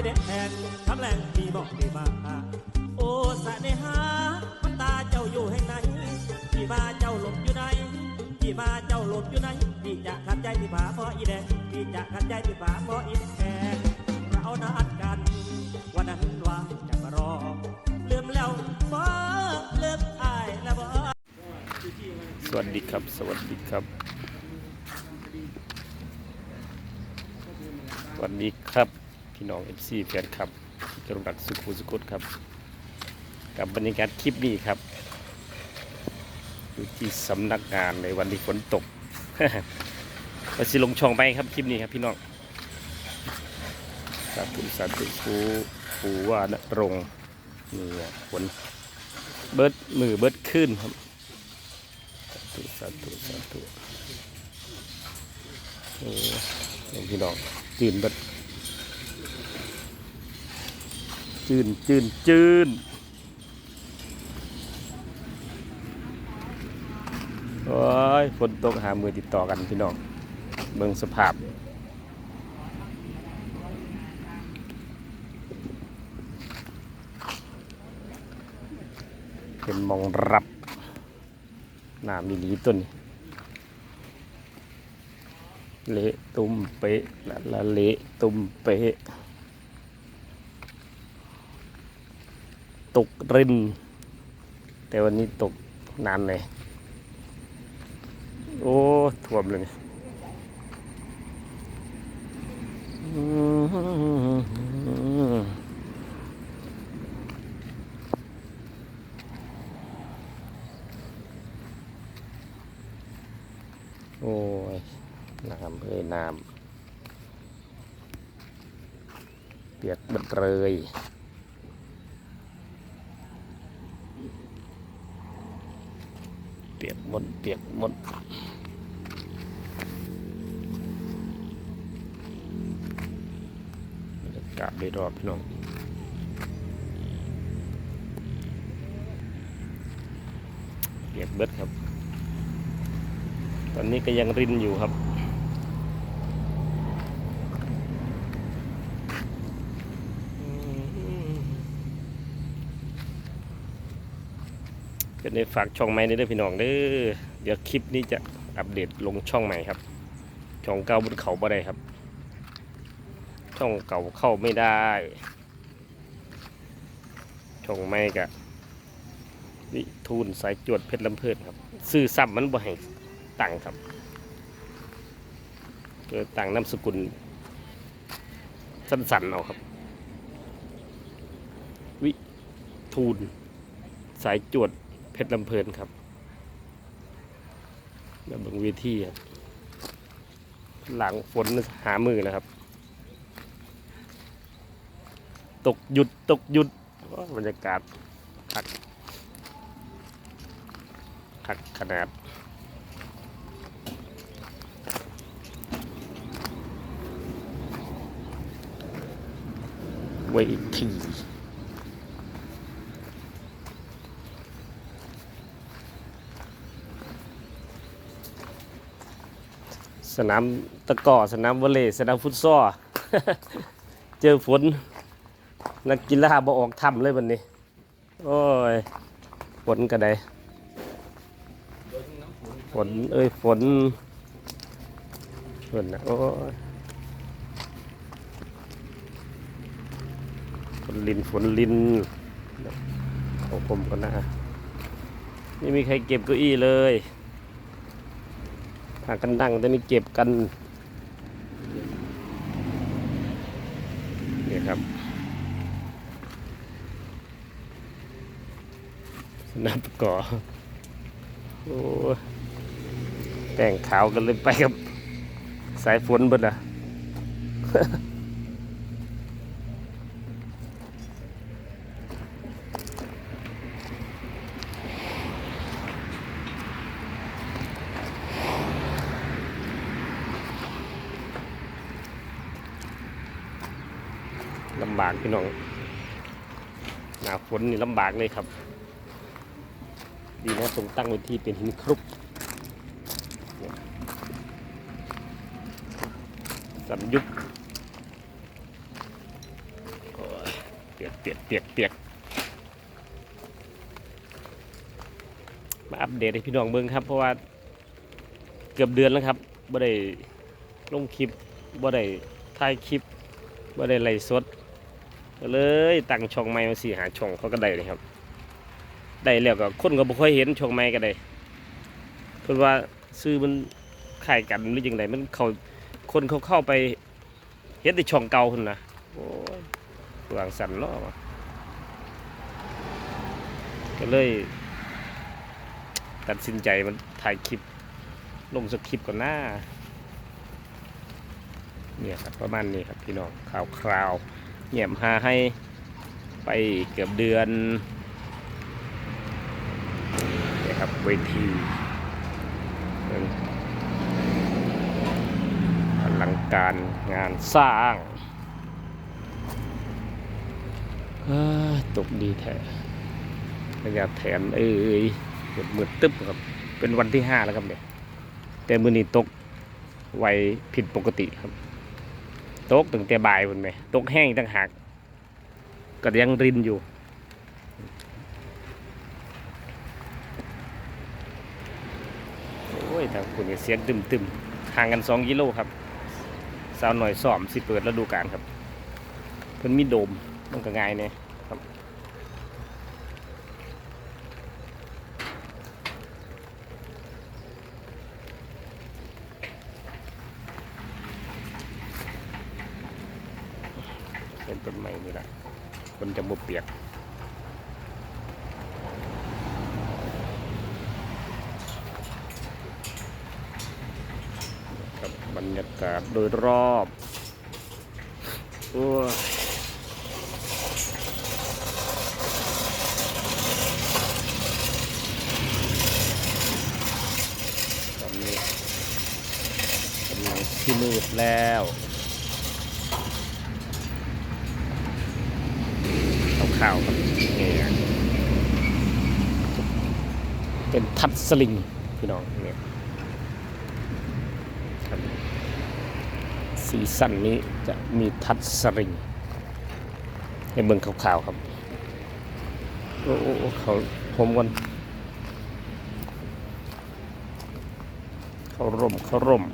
อีแดงคำแรงมีบอกดีมาโอ้สะเนหามันตาเจ้าอยู่แห่งไหนพี่มาเจ้าหลบอยู่ไหนพี่มาเจ้าหลบอยู่ไหนพี่จะขัดใจพี่ผาเพราะอีแดงพี่จะขัดใจพี่ผาเพราะอีแดงเรานัดกัน วันนั้นว่าจะมารอลืมแล้วบ่เลิกอายแล้วบ่สวัสดีครับ สวัสดีครับสวัสดีครับ พี่น้อง FC แฟนครับกรุงรักสุขุสุขุครับ กับบรรยากาศคลิปนี้ครับอยู่ที่สำนักงานในวันที่ฝนตกก็สิลงช่องไปครับคลิปนี้ครับพี่น้องสาธุสาธุปูปูว่านรงค์นี่อฝนเบิดมือเบิดขึ้นครับสาธุสาธุสาธุโอ้ยพี่น้องจืนเบัด จืนจืนจืนโอ้ยฝนตกหามือติดต่อกันพี่น้องเบิ่งสภาพเป็นมองรับน้ำมีหลีต้นเละตุ้มเป๊ะละละเละตุ้มเป๊ะ ตกริน แต่วันนี้ตกนานเลย โอ้ท่วมเลยโอ้ย น้ำเอ้ยน้ำเปียกเบัดเลย เปียกหมดเปียกหมดกาศโดยรอบพี่น้องเปียกเบิดครับ ตอนนี้ก็ยังรินอยู่ครับ ก็ได้ฝากช่องใหม่ด้วยเด้พี่น้องเด้อเดี๋ยวคลิปนี้จะอัปเดตลงช่องใหม่ครับ ช่องเก่าบนเขาบ่ได้ครับ ช่องเก่าเข้าไม่ได้ ช่องใหม่กะวิทูลสายจวดเพชรลำเพิดครับซื้อซ้ำมันบ่ให้ตังครับเจอตังนามสกุลสั้นๆเอาครับ วิทูลสายจวด ชรลำเพลินครับแล้วเบางเวทีครับหลังฝนหามือนะครับ ตกหยุดตกหยุดอ้ยบรรยากาศคักคักขนาดไว้อีกที สนามตะกร้อสนามวอลเลย์สนามฟุตซอลเจอฝนนักกีฬาบ่ออกทำเลยวันนี้ โอ้ยฝนกระไดฝนเอ้ยฝนฝนนะโอ้ยฝนลินฝนลินของผมก็นะไม่มีใครเก็บเก้าอี้เลยากันดังแต่ไม่เก็บกันนี่ครับสนับก่อโอ้แต่งขาวกันเลยไปครับ สายฝนบดอะ ลำบากพี่น้องหนาฝนนี่ลำบากเลยครับ ดีนะตรงตั้งไว้ที่เป็นหินครุกเนี่ยสัมยุบเปียกเปียกเปียกมาอัปเดตให้พี่น้องเบิ่งครับ เพราะว่าเกือบเดือนแล้วครับบ่ได้ลงคลิปบ่ได้ถ่ายคลิปบ่ได้ไลฟ์สด ก็เลยตั้งช่องใหม่มาสี่หาช่องเขาก็ได้เลยครับ ได้แล้วก็คนก็บ่ค่อยเห็นช่องใหม่ก็ได้เพิ่นว่าซื้อมันขายกันหรือยังไงมันเขาคนเขาเข้าไปเฮ็ดในช่องเก่าพุ่นนะโอ้ยวางสันเนาก็เลย ตัดสินใจมันถ่ายคลิปลงสคริปต์ก่อนหน้าเนี่ยครับประมาณนี้ครับพี่น้องข่าวคราว เงียบหาให้ไปเกือบเดือนนี่ครับเวทีอลังการงานสร้างตกดีแท้ระยะแถนเอ้ยมืดมืดตึ๊บครับ เป็นวันที่ห้าแล้วครับเนี่ยแต่มือนี้ตกไวผิดปกติครับ ตกตั้งแต่บ่ายบนไหมตกแห้งตั้งหากก็ยังรินอยู่ โอ้ยทางคุณเสียงตึมตึมๆห่างกันสองกิโลครับสาวหน่อยสอมสิเปิดฤดูกาลครับเพิ่นมีโดมมันก็ง่ายเนี่ยครับ เป็น ต้นไม้นี่แหละคนจะบ่เปียกกับบรรยากาศโดยรอบโอ้ตอนนี้กำลังที่มืดแล้ว ข่าวๆครับนี่เป็นทัดสลิงพี่น้องเนี่ยครับซีซั่นนี้จะมีทัดสริงให้เบิ่งขาวๆครับ โอ้โอ้โอ้เขาผมก่อนเขาร่มเขาร่ม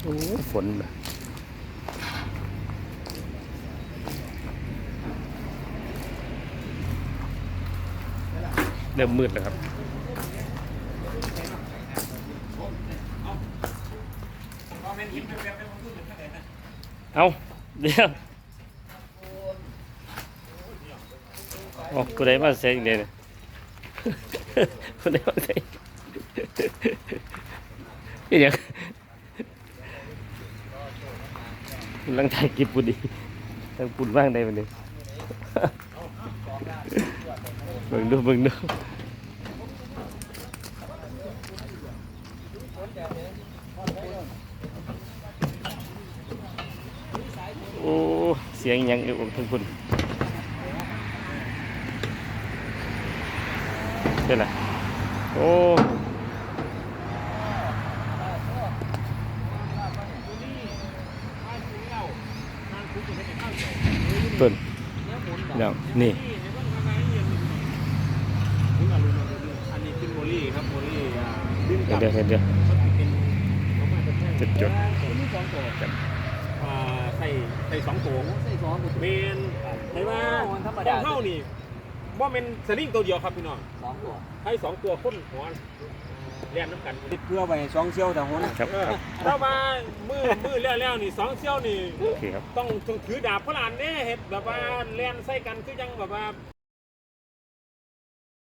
โอ้ ฝนเริ่มมืดแล้วครับเอาเดี๋ยวโอ้กูได้มาเสียงเดียวกูได้มาเสียงนี่ยัง กำลังถ่ายคลิปพอดีตั้งปุ่นบ้างได้มันเลยเบิ่งดูเบิ่งดูโอ้เสียงยังอยู่ทั้งคุณเท่าไหร่โอ้ ต้นแล้วนี่อันนี้เป็นโมลี่ครับโมลี่อ่าดึงกเดี๋ลัยวบเดี๋ยวเดี๋ยวเป็นเขามาจะแท่งจุดจุดผมมีสองตัวอ่าใส่ใส่สองตัวใส่ซอสเมนใช่ว่าธรรมขดาองเข้านี่ว่าเป็นสลิงตัวเดียวครับพี่น้องสองตัวให้สองตัวพ่นหัว เรียนน้ำกันติดเพื่อไปสองเชี่ยวแต่หัวน่ะครับเออครับถ้ามามือมือแล้วแล้วนี่สองเซี่ยวนี่โอเคครับต้องถือดาบพระลานเนี่ยเห็ดแบบว่าเลียนใส่กันคือยังแบบว่า